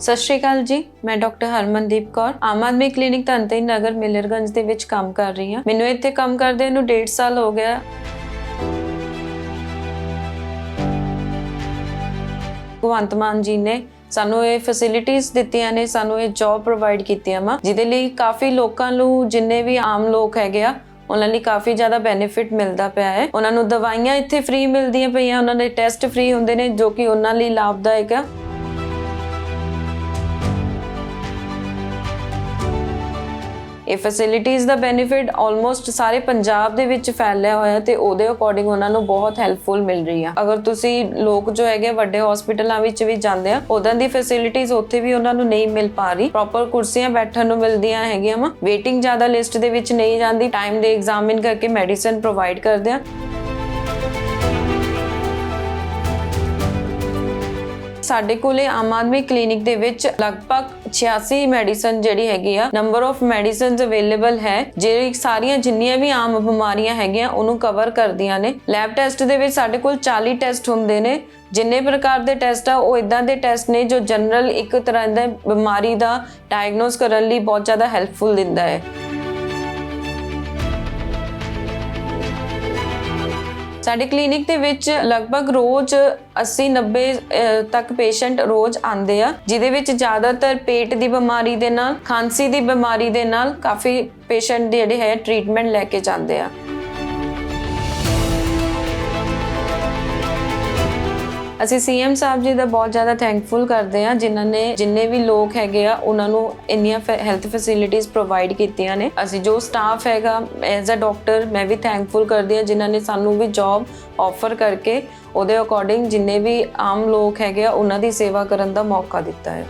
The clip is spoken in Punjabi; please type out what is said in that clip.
ਸਤਿ ਸ਼੍ਰੀ ਅਕਾਲ ਜੀ, ਮੈਂ ਡਾਕਟਰ ਹਰਮਨਦੀਪ ਕੌਰ, ਆਮ ਆਦਮੀ ਕਲੀਨਿਕ ਧਨਤੇਜ ਨਗਰ ਮਿਲਰਗੰਜ ਦੇ ਵਿੱਚ ਕੰਮ ਕਰ ਰਹੀ ਹਾਂ। ਮੈਨੂੰ ਇੱਥੇ ਕੰਮ ਕਰਦੇ ਨੂੰ 1.5 ਸਾਲ ਹੋ ਗਿਆ। ਭਗਵੰਤ ਮਾਨ ਜੀ ਨੇ ਸਾਨੂੰ ਇਹ ਫੈਸਿਲਿਟੀਆਂ ਦਿੱਤੀਆਂ ਨੇ, ਸਾਨੂੰ ਇਹ ਜੌਬ ਪ੍ਰੋਵਾਈਡ ਕੀਤੀਆਂ ਵਾ, ਜਿਹਦੇ ਲਈ ਕਾਫੀ ਲੋਕਾਂ ਨੂੰ ਜਿੰਨੇ ਵੀ ਆਮ ਲੋਕ ਹੈਗੇ ਆ, ਉਹਨਾਂ ਲਈ ਕਾਫੀ ਜ਼ਿਆਦਾ ਬੈਨੀਫਿਟ ਮਿਲਦਾ ਪਿਆ ਹੈ। ਉਹਨਾਂ ਨੂੰ ਦਵਾਈਆਂ ਇੱਥੇ ਫ੍ਰੀ ਮਿਲਦੀਆਂ ਪਈਆਂ, ਉਹਨਾਂ ਦੇ ਟੈਸਟ ਫ੍ਰੀ ਹੁੰਦੇ ਨੇ, ਜੋ ਕਿ ਉਹਨਾਂ ਲਈ ਲਾਭਦਾਇਕ ਆ। ਇਹ ਫੈਸਿਲਿਟੀਆਂ ਦਾ ਬੈਨੀਫਿਟ ਆਲਮੋਸਟ ਸਾਰੇ ਪੰਜਾਬ ਦੇ ਵਿੱਚ ਫੈਲਿਆ ਹੋਇਆ ਤੇ ਉਹਦੇ ਅਕੋਰਡਿੰਗ ਉਹਨਾਂ ਨੂੰ ਬਹੁਤ ਹੈਲਪਫੁਲ ਮਿਲ ਰਹੀ ਆ। ਅਗਰ ਤੁਸੀਂ ਲੋਕ ਜੋ ਹੈਗੇ ਵੱਡੇ ਹਸਪੀਟਲਾਂ ਵਿੱਚ ਵੀ ਜਾਂਦੇ ਆ ਉਦਾਂ ਦੀ ਫੈਸਿਲਿਟੀਆਂ ਉੱਥੇ ਵੀ ਉਹਨਾਂ ਨੂੰ ਨਹੀਂ ਮਿਲ ਪਾ ਰਹੀ। ਪ੍ਰੋਪਰ ਕੁਰਸੀਆਂ ਬੈਠਣ ਨੂੰ ਮਿਲਦੀਆਂ ਹੈਗੀਆਂ ਵਾ। ਵੇਟਿੰਗ ਜ਼ਿਆਦਾ ਲਿਸਟ ਦੇ ਵਿੱਚ ਨਹੀਂ ਜਾਂਦੀ। ਟਾਈਮ ਦੇ ਐਗਜ਼ਾਮਿਨ ਕਰਕੇ ਮੈਡੀਸਨ ਪ੍ਰੋਵਾਈਡ ਕਰਦੇ ਆ। ਸਾਡੇ ਕੋਲੇ ਆਮ ਆਦਮੀ ਕਲੀਨਿਕ ਦੇ ਵਿੱਚ ਲਗਭਗ 86 ਮੈਡੀਸਨ ਜਿਹੜੀ ਹੈਗੀ ਆ ਨੰਬਰ ਆਫ ਮੈਡੀਸਨਸ ਅਵੇਲੇਬਲ ਹੈ ਜਿਹੜੀ ਸਾਰੀਆਂ ਜਿੰਨੀਆਂ ਵੀ ਆਮ ਬਿਮਾਰੀਆਂ ਹੈਗੀਆਂ ਉਹਨੂੰ ਕਵਰ ਕਰਦੀਆਂ ਨੇ। ਲੈਬ ਟੈਸਟ ਦੇ ਵਿੱਚ ਸਾਡੇ ਕੋਲ 40 ਟੈਸਟ ਹੁੰਦੇ ਨੇ। ਜਿੰਨੇ ਪ੍ਰਕਾਰ ਦੇ ਟੈਸਟ ਆ, ਉਹ ਇਦਾਂ ਦੇ ਟੈਸਟ ਨੇ ਜੋ ਜਨਰਲ ਇੱਕ ਤਰ੍ਹਾਂ ਦਾ ਬਿਮਾਰੀ ਦਾ ਡਾਇਗਨੋਸ ਕਰਨ ਲਈ ਬਹੁਤ ਜ਼ਿਆਦਾ ਹੈਲਪਫੁਲ ਦਿੰਦਾ ਹੈ। ਸਾਡੇ ਕਲੀਨਿਕ ਦੇ ਵਿੱਚ ਲਗਭਗ ਰੋਜ਼ 80 90 ਤੱਕ ਪੇਸ਼ੈਂਟ ਰੋਜ਼ ਆਉਂਦੇ ਆ ਜਿਦੇ ਵਿੱਚ ਜ਼ਿਆਦਾਤਰ ਪੇਟ ਦੀ ਬਿਮਾਰੀ ਦੇ ਨਾਲ, ਖਾਂਸੀ ਦੀ ਬਿਮਾਰੀ ਦੇ ਨਾਲ ਕਾਫੀ ਪੇਸ਼ੈਂਟ ਜਿਹੜੇ ਹੈ, ਟ੍ਰੀਟਮੈਂਟ ਲੈ ਕੇ ਜਾਂਦੇ ਆ। ਅਸੀਂ ਸੀਐਮ ਸਾਹਿਬ ਜੀ ਦਾ ਬਹੁਤ ਜ਼ਿਆਦਾ ਥੈਂਕਫੁਲ ਕਰਦੇ ਹਾਂ, ਜਿਨ੍ਹਾਂ ਨੇ ਜਿੰਨੇ ਵੀ ਲੋਕ ਹੈਗੇ ਆ, ਉਹਨਾਂ ਨੂੰ ਇੰਨੀਆਂ ਹੈਲਥ ਫੈਸਿਲਿਟੀਆਂ ਪ੍ਰੋਵਾਈਡ ਕੀਤੀਆਂ ਨੇ। ਅਸੀਂ ਜੋ ਸਟਾਫ ਹੈਗਾ ਐਜ਼ ਅ ਡਾਕਟਰ ਮੈਂ ਵੀ ਥੈਂਕਫੁਲ ਕਰਦੀ ਹਾਂ, ਜਿਨ੍ਹਾਂ ਨੇ ਸਾਨੂੰ ਵੀ ਜੌਬ ਆਫਰ ਕਰਕੇ ਉਹਦੇ ਅਕੋਰਡਿੰਗ ਜਿੰਨੇ ਵੀ ਆਮ ਲੋਕ ਹੈਗੇ ਆ, ਉਹਨਾਂ ਦੀ ਸੇਵਾ ਕਰਨ ਦਾ ਮੌਕਾ ਦਿੱਤਾ ਹੈ।